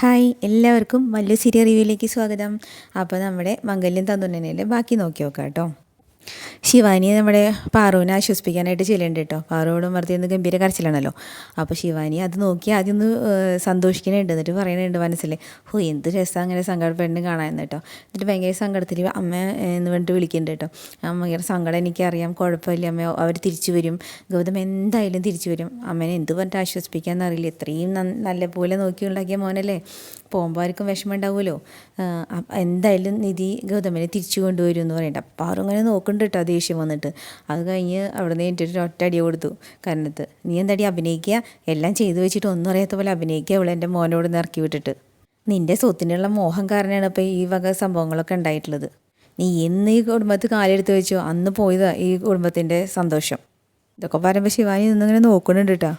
Hi എല്ലാവർക്കും വലിയ serial റിവ്യൂയിലേക്ക് സ്വാഗതം. അപ്പോൾ നമ്മുടെ മംഗല്യം തന്നുണ്ണനയിൽ ബാക്കി നോക്കി നോക്കാം കേട്ടോ ശിവാനി നമ്മുടെ പാറുവിനെ ആശ്വസിപ്പിക്കാനായിട്ട് ചെല്ലുന്നുണ്ട് കേട്ടോ. പാറുവോടും വർത്തിയെന്ന് ഗംഭീര കരച്ചിലാണല്ലോ. അപ്പോൾ ശിവാനി അത് നോക്കി ആദ്യം ഒന്ന് സന്തോഷിക്കണുണ്ട് എന്നിട്ട് പറയുന്നുണ്ട് മനസ്സിൽ ഓ എന്ത് രസം അങ്ങനെ സങ്കടപ്പെട്ട് കാണാൻ കേട്ടോ. എന്നിട്ട് ഭയങ്കര സങ്കടത്തിൽ അമ്മ എന്ന് പറഞ്ഞിട്ട് വിളിക്കുന്നുണ്ട് കേട്ടോ. അമ്മയുടെ സങ്കടം എനിക്കറിയാം കുഴപ്പമില്ല അമ്മ അവർ തിരിച്ചു വരും. ഗൗതം എന്തായാലും തിരിച്ചു വരും. അമ്മേനെ എന്ത് പറഞ്ഞിട്ട് ആശ്വസിപ്പിക്കാമെന്ന് അറിയില്ല. ഇത്രയും നല്ല പോലെ നോക്കി ഉണ്ടാക്കിയ മോനല്ലേ. പോകുമ്പോൾ ആർക്കും വിഷമം ഉണ്ടാവുമല്ലോ എന്തായാലും നിധി ഗൗതമനെ തിരിച്ചു കൊണ്ടുവരും എന്ന് പറയണ്ട അവർ അങ്ങനെ നോക്കുന്നുണ്ട് കേട്ടോ ദേഷ്യം വന്നിട്ട്. അത് കഴിഞ്ഞ് അവിടെ നിന്ന് എനിക്ക് ഒറ്റ അടി കൊടുത്തു. കരണത്ത് നീ എന്താടി അഭിനയിക്കുക എല്ലാം ചെയ്തു വെച്ചിട്ട് ഒന്നും അറിയാത്ത പോലെ അഭിനയിക്കുക അവൾ എന്റെ മോനോട് നിറക്കി വിട്ടിട്ട്. നിന്റെ സ്വത്തിനുള്ള മോഹം കാരണമാണ് ഇപ്പോൾ ഈ വക സംഭവങ്ങളൊക്കെ ഉണ്ടായിട്ടുള്ളത്. നീ എന്ന് ഈ കുടുംബത്തിൽ കാലെടുത്ത് വെച്ചോ അന്ന് പോയതാ ഈ കുടുംബത്തിന്റെ സന്തോഷം. ഇതൊക്കെ പറയുമ്പോൾ ശിവാനി നിന്നിങ്ങനെ നോക്കുന്നുണ്ട് കേട്ടോ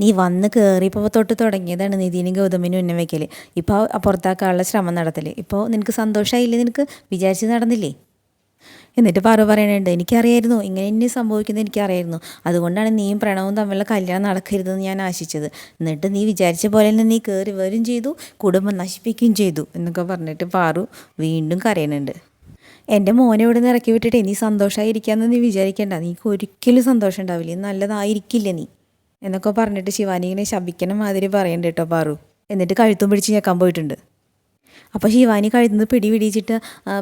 നീ വന്ന് കയറിയപ്പോൾ തൊട്ട് തുടങ്ങിയതാണ് നിതിനും ഗൗതമിനും ഉന്നം വയ്ക്കൽ ഇപ്പോൾ പുറത്താക്കാനുള്ള ശ്രമം നടത്തൽ ഇപ്പോൾ നിനക്ക് സന്തോഷമായില്ലേ നിനക്ക് വിചാരിച്ച് നടന്നില്ലേ? എന്നിട്ട് പറവ് പറയണുണ്ട്. എനിക്കറിയായിരുന്നു. ഇങ്ങനെ ഇനി സംഭവിക്കുന്നത് എനിക്കറിയായിരുന്നു. അതുകൊണ്ടാണ് നീയും പ്രണവും തമ്മിലുള്ള കല്യാണം നടക്കരുതെന്ന് ഞാൻ ആശിച്ചത്. എന്നിട്ട് നീ വിചാരിച്ച പോലെ തന്നെ നീ കയറി വരും ചെയ്തു കുടുംബം നശിപ്പിക്കുകയും ചെയ്തു എന്നൊക്കെ പറഞ്ഞിട്ട് പാറു വീണ്ടും കരയണുണ്ട്. എന്റെ മോനെ ഇവിടെ നിന്ന് ഇറക്കി വിട്ടിട്ട് നീ സന്തോഷമായിരിക്കാമെന്ന് നീ വിചാരിക്കേണ്ട. നീക്ക് ഒരിക്കലും സന്തോഷം ഉണ്ടാവില്ല. നല്ലതായിരിക്കില്ല നീ എന്നൊക്കെ പറഞ്ഞിട്ട് ശിവാനി ഇങ്ങനെ ശപിക്കണ മാതിരി പറയണ്ട കേട്ടോ പാറു. എന്നിട്ട് കഴുത്തും പിടിച്ച് ഞെക്കാൻ പോയിട്ടുണ്ട്. അപ്പോൾ ശിവാനി കഴുതുന്നത് പിടി പിടിച്ചിട്ട്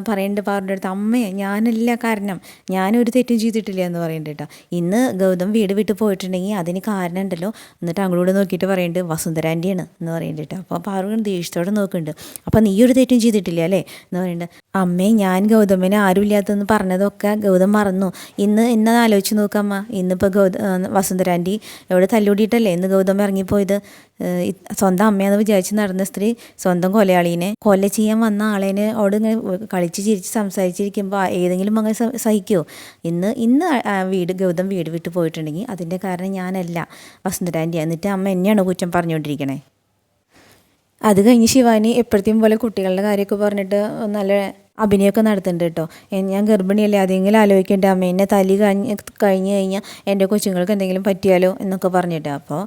പറയേണ്ട പാറിന്റെ അടുത്ത് അമ്മേ ഞാനല്ല കാരണം. ഞാനൊരു തെറ്റും ചെയ്തിട്ടില്ല എന്ന് പറയേണ്ട കേട്ടോ ഇന്ന് ഗൗതം വീട് വിട്ട് പോയിട്ടുണ്ടെങ്കിൽ അതിന് കാരണം ഉണ്ടല്ലോ. എന്നിട്ട് അങ്ങോട്ട് നോക്കിയിട്ട് പറയേണ്ടത് വസുന്ധരാന്റെയാണ് എന്ന് പറയേണ്ട കേട്ടോ അപ്പോൾ പാറു ദേഷ്യത്തോടെ നോക്കുന്നുണ്ട് അപ്പോൾ നീ ഒരു തെറ്റും ചെയ്തിട്ടില്ല അല്ലേ? എന്ന് പറയുന്നുണ്ട് അമ്മേ ഞാൻ ഗൗതമിനെ ആരുമില്ലാത്തതെന്ന് പറഞ്ഞതൊക്കെ ഗൗതം മറന്നു. ഇന്ന് ഇന്ന് ആലോചിച്ച് നോക്കാമ്മ ഇന്നിപ്പോൾ ഗൗത വസുന്ധരാന്റി എവിടെ തല്ലൂടിയിട്ടല്ലേ ഇന്ന് ഗൗതം ഇറങ്ങിപ്പോയത്. സ്വന്തം അമ്മയെന്ന് വിചാരിച്ച് നടന്ന സ്ത്രീ സ്വന്തം കൊലയാളീനെ കൊല ചെയ്യാൻ വന്ന ആളേനെ അവിടെ ഇങ്ങനെ കളിച്ച് ചിരിച്ച് സംസാരിച്ചിരിക്കുമ്പോൾ ഏതെങ്കിലും അങ്ങനെ സഹിക്കുമോ ഇന്ന് ഇന്ന് വീട് ഗൗതം വീട് വിട്ട് പോയിട്ടുണ്ടെങ്കിൽ അതിന്റെ കാരണം ഞാനല്ല വസുന്ധരാന്റെ എന്നിട്ട് അമ്മ എന്നെയാണ് കുറ്റം പറഞ്ഞുകൊണ്ടിരിക്കണേ അത് കഴിഞ്ഞ് ശിവാനി എപ്പോഴത്തെയും പോലെ കുട്ടികളുടെ കാര്യമൊക്കെ പറഞ്ഞിട്ട് നല്ല അഭിനയമൊക്കെ നടത്തുന്നുണ്ട് കേട്ടോ. ഞാൻ ഗർഭിണിയല്ലേ അതെങ്കിലും ആലോചിക്കേണ്ട? അമ്മ എന്നെ തലി കഴിഞ്ഞ് കഴിഞ്ഞ് കഴിഞ്ഞാൽ എന്റെ കൊച്ചുങ്ങൾക്ക് എന്തെങ്കിലും പറ്റിയാലോ എന്നൊക്കെ പറഞ്ഞിട്ട്. അപ്പോൾ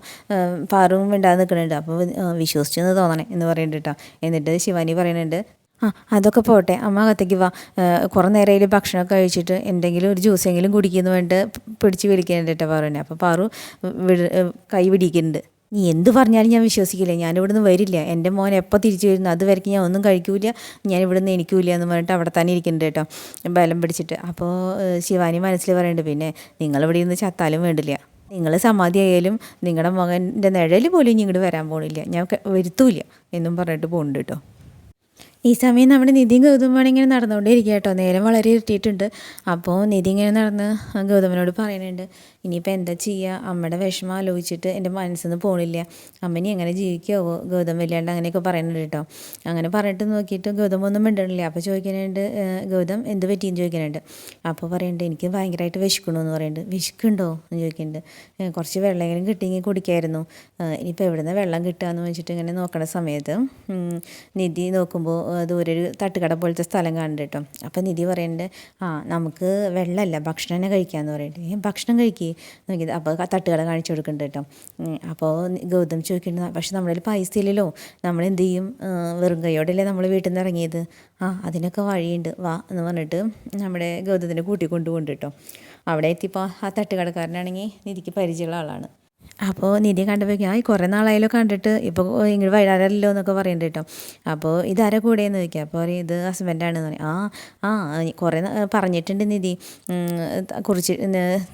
പാറും മിണ്ടാതെ നിൽക്കുന്നുണ്ട്. അപ്പോൾ വിശ്വസിച്ചെന്ന് തോന്നണേ എന്ന് പറയുന്നുണ്ട് കേട്ടോ. എന്നിട്ട് ശിവാനി പറയുന്നുണ്ട് ആ അതൊക്കെ പോട്ടെ അമ്മ അകത്തേക്ക് വാ. കുറേ നേരം ഭക്ഷണമൊക്കെ കഴിച്ചിട്ട് എന്തെങ്കിലും ഒരു ജ്യൂസെങ്കിലും കുടിക്കുന്നു വേണ്ടി പിടിച്ച് വിളിക്കുന്നുണ്ട് കേട്ടോ പാറുവിനെ. അപ്പോൾ പാറു കൈ പിടിക്കുന്നുണ്ട്. നീ എന്ത് പറഞ്ഞാലും ഞാൻ വിശ്വസിക്കില്ല. ഞാനിവിടുന്ന് വരില്ല. എന്റെ മോൻ എപ്പോൾ തിരിച്ചു വരുന്നു? അതുവരയ്ക്ക് ഞാൻ ഒന്നും കഴിക്കൂല. ഞാൻ ഇവിടുന്ന് എനിക്കൂല എന്ന് പറഞ്ഞിട്ട് അവിടെ തന്നെ ഇരിക്കുന്നുണ്ട് കേട്ടോ. ബലം പിടിച്ചിട്ട്. അപ്പോൾ ശിവാനി മനസ്സിൽ പറയുന്നുണ്ട് പിന്നെ നിങ്ങളിവിടെ ഇരുന്ന് ചത്താലും വേണ്ടില്ല. നിങ്ങൾ സമാധി ആയാലും നിങ്ങളുടെ മകന്റെ നിഴൽ പോലും ഇങ്ങോട്ട് വരാൻ പോണില്ല. ഞാൻ വരുത്തൂല എന്നും പറഞ്ഞിട്ട് പോകുന്നുണ്ട് കേട്ടോ. ഈ സമയം നമ്മുടെ നിധിയും ഗൗതമാണ് ഇങ്ങനെ നടന്നുകൊണ്ടേ ഇരിക്കുക കേട്ടോ. നേരം വളരെ ഇരുട്ടിയിട്ടുണ്ട്. അപ്പോൾ നിധി ഇങ്ങനെ നടന്ന് ഗൗതമനോട് പറയുന്നുണ്ട് ഇനിയിപ്പോൾ എന്താ ചെയ്യുക അമ്മയുടെ വിഷമം ആലോചിച്ചിട്ട് എന്റെ മനസ്സിൽ നിന്ന് പോണില്ല അമ്മനി എങ്ങനെ ജീവിക്കാവോ? ഗൗതം വല്ലാണ്ട് അങ്ങനെയൊക്കെ പറയുന്നുണ്ട് കേട്ടോ. അങ്ങനെ പറഞ്ഞിട്ട് നോക്കിയിട്ട് ഗൗതം ഒന്നും മിണ്ടണില്ല. അപ്പോൾ ചോദിക്കാനുണ്ട് "ഏഹ്, ഗൗതം എന്ത് പറ്റിയെന്ന് ചോദിക്കാനുണ്ട്. അപ്പോൾ പറയുന്നുണ്ട് എനിക്ക് ഭയങ്കരമായിട്ട് വിശക്കണു എന്ന് പറയുന്നുണ്ട് വിശക്കുണ്ടോ? എന്ന് ചോദിക്കുന്നുണ്ട്. "ഏഹ്, കുറച്ച് വെള്ളമെങ്കിലും കിട്ടിയെങ്കിൽ കുടിക്കായിരുന്നു. ഇനിയിപ്പോൾ എവിടെ നിന്ന് വെള്ളം കിട്ടുകയെന്ന് വെച്ചിട്ട് ഇങ്ങനെ നോക്കണ സമയത്ത് നിധി നോക്കുമ്പോൾ ദൂരെ ഒരു തട്ടുകട പോലത്തെ സ്ഥലം കാണുന്നുണ്ട് കേട്ടോ. അപ്പോൾ നിധി പറയുന്നുണ്ട് ആ നമുക്ക് വെള്ളമല്ല ഭക്ഷണം തന്നെ കഴിക്കാമെന്ന് പറയുന്നുണ്ട് "ഏ, ഭക്ഷണം കഴിക്കുക നോക്കിയത്. അപ്പോൾ തട്ടുകട കാണിച്ചു കൊടുക്കുന്നുണ്ട് കേട്ടോ അപ്പോൾ ഗൗതം ചോദിക്കുന്നുണ്ട് പക്ഷെ നമ്മുടെ പൈസ ഇല്ലല്ലോ നമ്മൾ എന്ത് ചെയ്യും? വെറും കൈയോടല്ലേ നമ്മൾ വീട്ടിൽ നിന്ന് ഇറങ്ങിയത്? ആ അതിനൊക്കെ വഴിയുണ്ട്. വാ എന്ന് പറഞ്ഞിട്ട് നമ്മുടെ ഗൗതത്തിനെ കൂട്ടിക്കൊണ്ടുപോകുന്നുണ്ട് കേട്ടോ അവിടെ എത്തിയപ്പോൾ ആ തട്ടുകടക്കാരനാണെങ്കിൽ നിധിക്ക് പരിചയമുള്ള ആളാണ്. അപ്പോൾ നിധി കണ്ടപ്പോഴേക്കും ആ കുറേ നാളായാലും കണ്ടിട്ട് ഇപ്പോൾ ഇങ്ങോട്ട് വൈകാറില്ലോ എന്നൊക്കെ പറയുന്നുണ്ട് കേട്ടോ. അപ്പോൾ ഇതാരെ കൂടെയെന്ന് ചോദിക്കുക അപ്പോൾ പറയും ഇത് ഹസ്ബൻഡാണെന്ന് പറയും. ആ ആ കുറേ പറഞ്ഞിട്ടുണ്ട് നിധി. കുറിച്ച്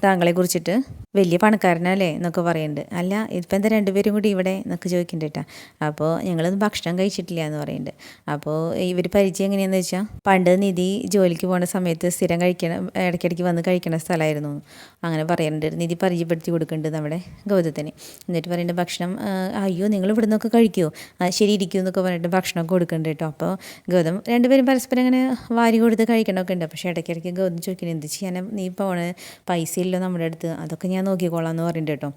താങ്കളെ കുറിച്ചിട്ട്. വലിയ പണക്കാരനല്ലേ? എന്നൊക്കെ പറയുന്നുണ്ട് അല്ല ഇപ്പം എന്താ രണ്ടുപേരും കൂടി ഇവിടെ? എന്നൊക്കെ ചോദിക്കുന്നുണ്ട് കേട്ടോ. അപ്പോൾ ഞങ്ങളൊന്നും ഭക്ഷണം കഴിച്ചിട്ടില്ല എന്ന് പറയുന്നുണ്ട് അപ്പോൾ ഇവർ പരിചയം എങ്ങനെയാണെന്ന് വെച്ചാൽ പണ്ട് നിധി ജോലിക്ക് പോകുന്ന സമയത്ത് സ്ഥിരം കഴിക്കണം ഇടയ്ക്കിടയ്ക്ക് വന്ന് കഴിക്കണ സ്ഥലമായിരുന്നു. അങ്ങനെ പറയുന്നുണ്ട് നിധി പരിചയപ്പെടുത്തി കൊടുക്കുന്നുണ്ട് നമ്മുടെ ഗൗതത്തിന് എന്നിട്ട് പറയുന്നത് ഭക്ഷണം അയ്യോ നിങ്ങൾ ഇവിടെ നിന്നൊക്കെ കഴിക്കുമോ ശരി ഇരിക്കൂ എന്നൊക്കെ പറഞ്ഞിട്ട് ഭക്ഷണം കൊടുക്കുന്നുണ്ട് കേട്ടോ. അപ്പോൾ ഗൗതം രണ്ടുപേരും പരസ്പരം അങ്ങനെ വാരി കൊടുത്ത് കഴിക്കണമൊക്കെ ഉണ്ട്. പക്ഷേ ഇടയ്ക്കിടയ്ക്ക് ഗൗതം ചോദിക്കണം എന്ത് ചെയ്യാനും? നീ പോണ പൈസ ഇല്ലല്ലോ നമ്മുടെ അടുത്ത്. അതൊക്കെ ഞാൻ നോക്കിക്കോളാം എന്ന് പറയുന്നുണ്ട് കേട്ടോ.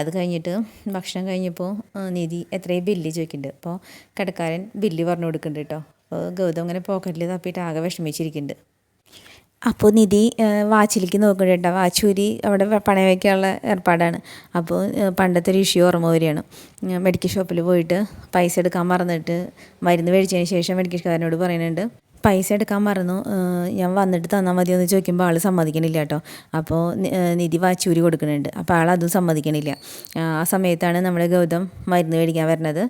അത് കഴിഞ്ഞിട്ട് ഭക്ഷണം കഴിഞ്ഞപ്പോൾ നിധി എത്രയും ബില്ല് ചോദിക്കുന്നുണ്ട് അപ്പോൾ കടക്കാരൻ ബില്ല് പറഞ്ഞു കൊടുക്കുന്നുണ്ട് കേട്ടോ. അപ്പോൾ ഗൗതം അങ്ങനെ പോക്കറ്റിൽ തപ്പിയിട്ട് ആകെ വിഷമിച്ചിരിക്കുന്നുണ്ട് അപ്പോൾ നിധി വാച്ചിലേക്ക് നോക്കുന്നുണ്ട് വാച്ചൂരി അവിടെ പണയം വയ്ക്കാനുള്ള ഏർപ്പാടാണ്. അപ്പോൾ പണ്ടത്തെ ഒരു ഇഷ്യൂ ഓർമ്മ വരികയാണ്. മെഡിക്കൽ ഷോപ്പിൽ പോയിട്ട് പൈസ എടുക്കാൻ മറന്നിട്ട് മരുന്ന് മേടിച്ചതിന് ശേഷം മെഡിക്കൽ കാരനോട് പറയുന്നുണ്ട്. പൈസ എടുക്കാൻ മറന്നു. ഞാൻ വന്നിട്ട് തന്നാൽ മതി എന്ന് ചോദിക്കുമ്പോൾ ആൾ സമ്മതിക്കണില്ല കേട്ടോ അപ്പോൾ നിധി വാച്ചൂരി കൊടുക്കുന്നുണ്ട് അപ്പോൾ ആൾ അതും സമ്മതിക്കണില്ല. ആ സമയത്താണ് നമ്മുടെ ഗൗതം മരുന്ന് മേടിക്കാൻ വരുന്നത്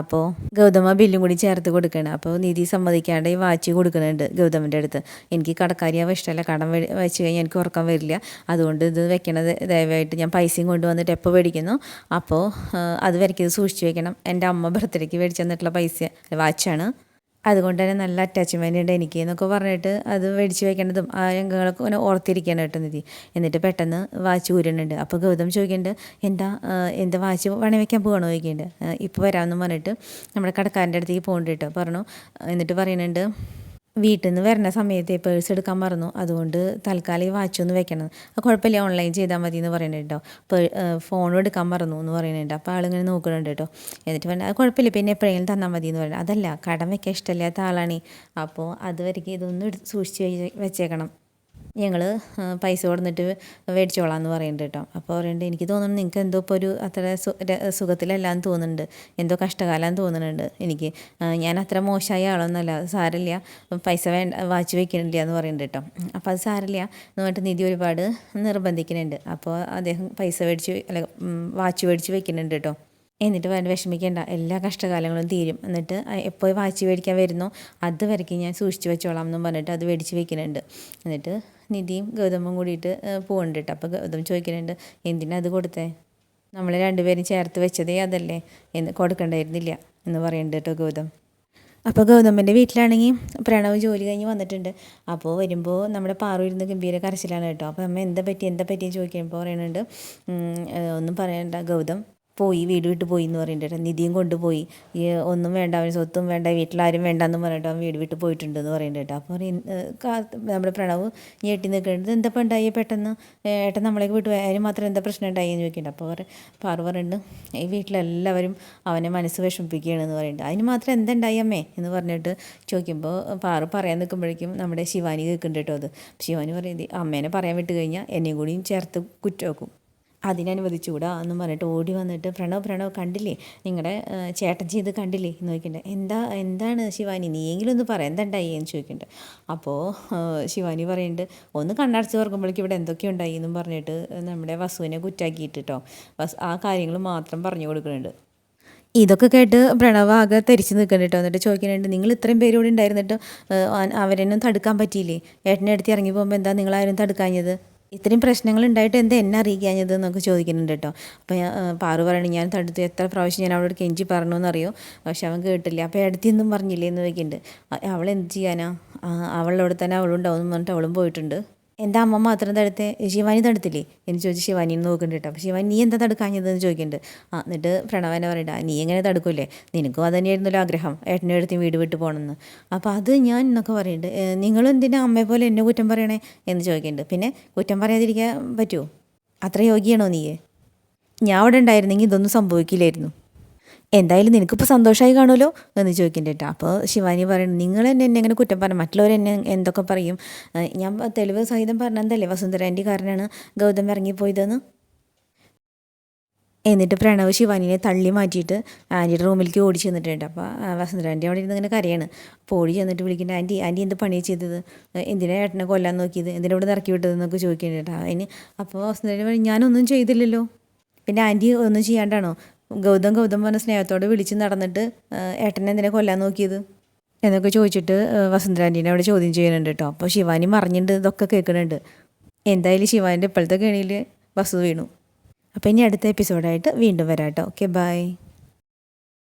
അപ്പോൾ ഗൗതം ആ ബില്ലും കൂടി ചേർത്ത് കൊടുക്കണം. അപ്പോൾ നിധി സമ്മതിക്കാണ്ട് ഈ വാച്ച് കൊടുക്കുന്നുണ്ട് ഗൗതമിന്റെ അടുത്ത്. എനിക്ക് കടക്കാരിയാവ് ഇഷ്ടമല്ല കടം വെച്ച് കഴിഞ്ഞാൽ എനിക്ക് ഉറക്കം വരില്ല. അതുകൊണ്ട് ഇത് വെക്കണത് ദയവായിട്ട് ഞാൻ പൈസയും കൊണ്ടുവന്നിട്ട് എപ്പോൾ മേടിക്കുന്നു. അപ്പോൾ അത് വരയ്ക്കത് സൂക്ഷിച്ച് വെക്കണം. എന്റെ അമ്മ ബർത്ത്ഡേക്ക് മേടിച്ചു തന്നിട്ടുള്ള പൈസ വാച്ചാണ്. അതുകൊണ്ട് തന്നെ നല്ല അറ്റാച്ച്മെന്റ് ഉണ്ട് എനിക്ക് എന്നൊക്കെ പറഞ്ഞിട്ട് അത് മേടിച്ച് വെക്കേണ്ടതും ആ രംഗങ്ങളൊക്കെ ഇങ്ങനെ ഓർത്തിരിക്കണം കേട്ടോ നിധി. എന്നിട്ട് പെട്ടെന്ന് വാച്ച് ഊരുന്നുണ്ട് അപ്പോൾ ഗൗതം ചോദിക്കുന്നുണ്ട് എന്താ എന്താ വാച്ച് പണി വയ്ക്കാൻ പോകണോ ചോദിക്കുന്നുണ്ട്. ഇപ്പോൾ വരാമെന്ന് പറഞ്ഞിട്ട് നമ്മുടെ കടക്കാരന്റെ അടുത്തേക്ക് പോകണ്ട കേട്ടോ. പറഞ്ഞു എന്നിട്ട് പറയുന്നുണ്ട് വീട്ടിൽ നിന്ന് വരുന്ന സമയത്ത് പേഴ്സ് എടുക്കാൻ മറന്നു. അതുകൊണ്ട് തൽക്കാലം ഈ വാച്ച് ഒന്ന് വെക്കണം. കുഴപ്പമില്ല ഓൺലൈൻ ചെയ്താൽ മതി എന്ന് പറയുന്നുണ്ട് കേട്ടോ ഫോണും എടുക്കാൻ മറന്നു എന്ന് പറയുന്നുണ്ട് അപ്പോൾ ആളിങ്ങനെ നോക്കുന്നുണ്ട് കേട്ടോ എന്നിട്ട് പറഞ്ഞാൽ അത് കുഴപ്പമില്ല പിന്നെ എപ്പോഴെങ്കിലും തന്നാൽ മതി എന്ന് പറയുന്നത് അതല്ല കടം വെക്കാൻ ഇഷ്ടമില്ലാത്ത ആളാണ്. അപ്പോൾ അതുവരെയ്ക്ക് ഇതൊന്നും സൂക്ഷിച്ച് വെച്ചേക്കണം. ഞങ്ങൾ പൈസ കൊടുത്തിട്ട് മേടിച്ചോളാം എന്ന് പറയുന്നുണ്ട് കേട്ടോ അപ്പോൾ പറയുന്നുണ്ട് എനിക്ക് തോന്നുന്നു നിങ്ങൾക്ക് എന്തോ ഇപ്പോൾ ഒരു അത്ര സുഖത്തിലല്ലാന്ന് തോന്നുന്നുണ്ട്. എന്തോ കഷ്ടകാലം തോന്നുന്നുണ്ട്. എനിക്ക് ഞാൻ അത്ര മോശമായ ആളൊന്നുമല്ല സാരല്ല. പൈസ വേണ്ട വാച്ച് വെക്കണില്ല എന്ന് പറയുന്നുണ്ട് കേട്ടോ അപ്പോൾ അത് സാരല്ല. എന്ന് പറഞ്ഞിട്ട് നിധി ഒരുപാട് നിർബന്ധിക്കുന്നുണ്ട് അപ്പോൾ അദ്ദേഹം പൈസ മേടിച്ച് അല്ല വാച്ച് മേടിച്ച് വെക്കുന്നുണ്ട് കേട്ടോ എന്നിട്ട് വേണ്ട വിഷമിക്കേണ്ട. എല്ലാ കഷ്ടകാലങ്ങളും തീരും. എന്നിട്ട് എപ്പോൾ വാച്ച് മേടിക്കാൻ വരുന്നോ അതുവരയ്ക്ക് ഞാൻ സൂക്ഷിച്ച് വെച്ചോളാം എന്നും പറഞ്ഞിട്ട് അത് മേടിച്ച് വെക്കുന്നുണ്ട് എന്നിട്ട് നിധിയും ഗൗതമും കൂടിയിട്ട് പോകുന്നുണ്ട് കേട്ടോ അപ്പോൾ ഗൗതം ചോദിക്കുന്നുണ്ട് എന്തിനാ അത് കൊടുത്തേ? നമ്മൾ രണ്ടുപേരും ചേർത്ത് വെച്ചതേ അതല്ലേ? എന്ന് കൊടുക്കണ്ടായിരുന്നില്ല എന്ന് പറയുന്നുണ്ട് കേട്ടോ ഗൗതം. അപ്പോൾ ഗൗതമന്റെ വീട്ടിലാണെങ്കിൽ പ്രണവ് ജോലി കഴിഞ്ഞ് വന്നിട്ടുണ്ട്. അപ്പോൾ വരുമ്പോൾ നമ്മുടെ പാറു ഇരുന്ന് ഗംഭീര കരച്ചിലാണ് കേട്ടോ അപ്പോൾ അമ്മ എന്താ പറ്റി? എന്താ പറ്റി ചോദിക്കുമ്പോൾ പറയുന്നുണ്ട് ഒന്നും പറയണ്ട ഗൗതം. പോയി വീട് വിട്ട് പോയി എന്ന് പറയുന്നുണ്ട് നിധിയും കൊണ്ടുപോയി. ഒന്നും വേണ്ട അവന് സ്വത്തും വേണ്ട വീട്ടിലാരും വേണ്ട എന്ന് പറഞ്ഞിട്ട് അവൻ വീട് വിട്ട് പോയിട്ടുണ്ട് എന്ന് പറയുന്നുണ്ട് അപ്പോൾ നമ്മുടെ പ്രണവ് ഞെട്ടി നിൽക്കുന്നുണ്ട്. എന്താ ഉണ്ടായി പെട്ടെന്ന്? ഏട്ടൻ നമ്മളേക്ക് വിട്ടു അതിന് മാത്രം എന്താ പ്രശ്നം ഉണ്ടായി എന്ന് ചോദിക്കുന്നുണ്ട്. അപ്പോൾ പറ പാറു പറയുന്നുണ്ട് ഈ വീട്ടിലെല്ലാവരും അവനെ മനസ്സ് വിഷമിപ്പിക്കുകയാണെന്ന് പറയുന്നുണ്ട്. അതിന് മാത്രം എന്തുണ്ടായി അമ്മേ? എന്ന് പറഞ്ഞിട്ട് ചോദിക്കുമ്പോൾ പാറു പറയാൻ നിൽക്കുമ്പോഴേക്കും നമ്മുടെ ശിവാനി കേൾക്കുന്നുണ്ട് കേട്ടോ അത്. ശിവാനി പറയുന്നത് അമ്മേനെ പറയാൻ വിട്ട് കഴിഞ്ഞാൽ എന്നെയും കൂടിയും ചേർത്ത് കുറ്റമാക്കും അതിനനുവദിച്ചുകൂടാ എന്നും പറഞ്ഞിട്ട് ഓടി വന്നിട്ട് പ്രണവ് പ്രണവ് കണ്ടില്ലേ? നിങ്ങളുടെ ചേട്ടൻ ചെയ്ത് കണ്ടില്ലേ? എന്ന് ചോദിക്കണ്ടേ. എന്താ എന്താണ് ശിവാനി? നീയെങ്കിലും ഒന്ന് പറയാം എന്തുണ്ടായി എന്ന് ചോദിക്കുന്നുണ്ട് അപ്പോൾ ശിവാനി പറയുന്നുണ്ട് ഒന്ന് കണ്ണടച്ച് തുറക്കുമ്പോഴേക്കും ഇവിടെ എന്തൊക്കെ ഉണ്ടായി? എന്നും പറഞ്ഞിട്ട് നമ്മുടെ വസുവിനെ കുറ്റാക്കിയിട്ട് കേട്ടോ വസ് ആ കാര്യങ്ങൾ മാത്രം പറഞ്ഞു കൊടുക്കുന്നുണ്ട്. ഇതൊക്കെ കേട്ട് പ്രണവ് ആകെ തിരിച്ച് നിൽക്കുന്നുണ്ട് കേട്ടോ എന്നിട്ട് ചോദിക്കുന്നുണ്ട് നിങ്ങൾ ഇത്രയും പേര് ഇവിടെ ഉണ്ടായിരുന്നിട്ട് അവരെന്നും തടുക്കാൻ പറ്റിയില്ലേ? ഏട്ടനെ അടുത്ത് ഇറങ്ങി പോകുമ്പോൾ എന്താ നിങ്ങളാരും തടുക്കാഞ്ഞത്? ഇത്രയും പ്രശ്നങ്ങൾ ഉണ്ടായിട്ട് എന്താ എന്നെ അറിയിക്കാഞ്ഞത് എന്നൊക്കെ ചോദിക്കുന്നുണ്ട് കേട്ടോ. അപ്പോൾ പാറു പറയണ ഞാൻ തടുത്ത്. എത്ര പ്രാവശ്യം ഞാൻ അവളോട് കെഞ്ചി പറഞ്ഞു എന്നറിയോ? പക്ഷെ അവൻ കേട്ടില്ല. അപ്പോൾ ഒന്നും പറഞ്ഞില്ലേ? എന്ന് ചോദിക്കുന്നുണ്ട്. അവൾ എന്ത് ചെയ്യാനാ? അവളവിടെ തന്നെ അവളുണ്ടാവും എന്ന് പറഞ്ഞിട്ട് അവളും പോയിട്ടുണ്ട്. എന്റെ അമ്മ മാത്രം തടുത്തേ ശിവാനി തടുത്തില്ലേ? എന്ന് ചോദിച്ച് ശിവാനി നോക്കുന്നുണ്ട് കേട്ടോ. ശിവാനി നീ എന്താ തടുക്കാഞ്ഞതെന്ന് ചോദിക്കുന്നുണ്ട് ആ എന്നിട്ട് പ്രണവനെ പറയണ്ട നീ എങ്ങനെ തടുക്കൂലേ നിനക്കും അത് തന്നെയായിരുന്നല്ലോ ആഗ്രഹം ഏട്ടന്റെ അടുത്ത് വീട് വിട്ട് പോകണമെന്ന് അപ്പോൾ അത് ഞാൻ എന്നൊക്കെ പറയുന്നുണ്ട് നിങ്ങൾ എന്തിനാ അമ്മയെ പോലെ എന്നെ കുറ്റം പറയണേ? എന്ന് ചോദിക്കുന്നുണ്ട് പിന്നെ കുറ്റം പറയാതിരിക്കാൻ പറ്റുമോ അത്ര യോഗ്യമാണോ നീയെ? ഞാൻ അവിടെ ഉണ്ടായിരുന്നെങ്കിൽ ഇതൊന്നും സംഭവിക്കില്ലായിരുന്നു. എന്തായാലും നിനക്കിപ്പോൾ സന്തോഷമായി കാണുമല്ലോ എന്ന് ചോദിക്കുന്നുണ്ട് അപ്പോൾ ശിവാനി പറയുന്നത് നിങ്ങൾ എന്നെ എന്നെ എങ്ങനെ കുറ്റം പറഞ്ഞു മറ്റുള്ളവർ എന്നെ എന്തൊക്കെ പറയും? ഞാൻ തെളിവ് സഹിതം പറഞ്ഞതല്ലേ വസുന്ധര ആന്റി കാരനാണ് ഗൗതം ഇറങ്ങിപ്പോയതെന്ന്? എന്നിട്ട് പ്രണവ് ശിവാനിനെ തള്ളി മാറ്റിയിട്ട് ആന്റിയുടെ റൂമിലേക്ക് ഓടി ചെന്നിട്ടുണ്ട്. അപ്പോൾ വസുന്ധര ആന്റി അവിടെ ഇരുന്ന് ഇങ്ങനെ കരയാണ്. അപ്പോൾ ഓടി ചെന്നിട്ട് വിളിക്കേണ്ട ആന്റി ആന്റി എന്ത് പണി ചെയ്തത്? എന്തിനാ ഏട്ടനെ കൊല്ലാൻ നോക്കിയത്? എന്തിനാ ഇവിടെ ഇറക്കി വിട്ടതെന്നൊക്കെ ചോദിക്കുന്നുണ്ട് അതിന് അപ്പോൾ വസുന്ധര പറയും ഞാനൊന്നും ചെയ്തില്ലല്ലോ. പിന്നെ ആന്റി ഒന്നും ചെയ്യാണ്ടാണോ? ഗൗതം ഗൗതം പറഞ്ഞ സ്നേഹത്തോടെ വിളിച്ച് നടന്നിട്ട് ഏട്ടനെ എന്തിനെ കൊല്ലാൻ നോക്കിയത്? എന്നൊക്കെ ചോദിച്ചിട്ട് വസന്തരാന്റീനെ അവിടെ ചോദ്യം ചെയ്യുന്നുണ്ട് കേട്ടോ. അപ്പോൾ ശിവാനി മറിഞ്ഞിട്ട് ഇതൊക്കെ കേൾക്കുന്നുണ്ട്. എന്തായാലും ശിവാനിന്റെ ഇപ്പോഴത്തെ കെണിയിൽ വസു വീണു. അപ്പോൾ ഇനി അടുത്ത എപ്പിസോഡായിട്ട് വീണ്ടും വരാം കേട്ടോ. Okay bye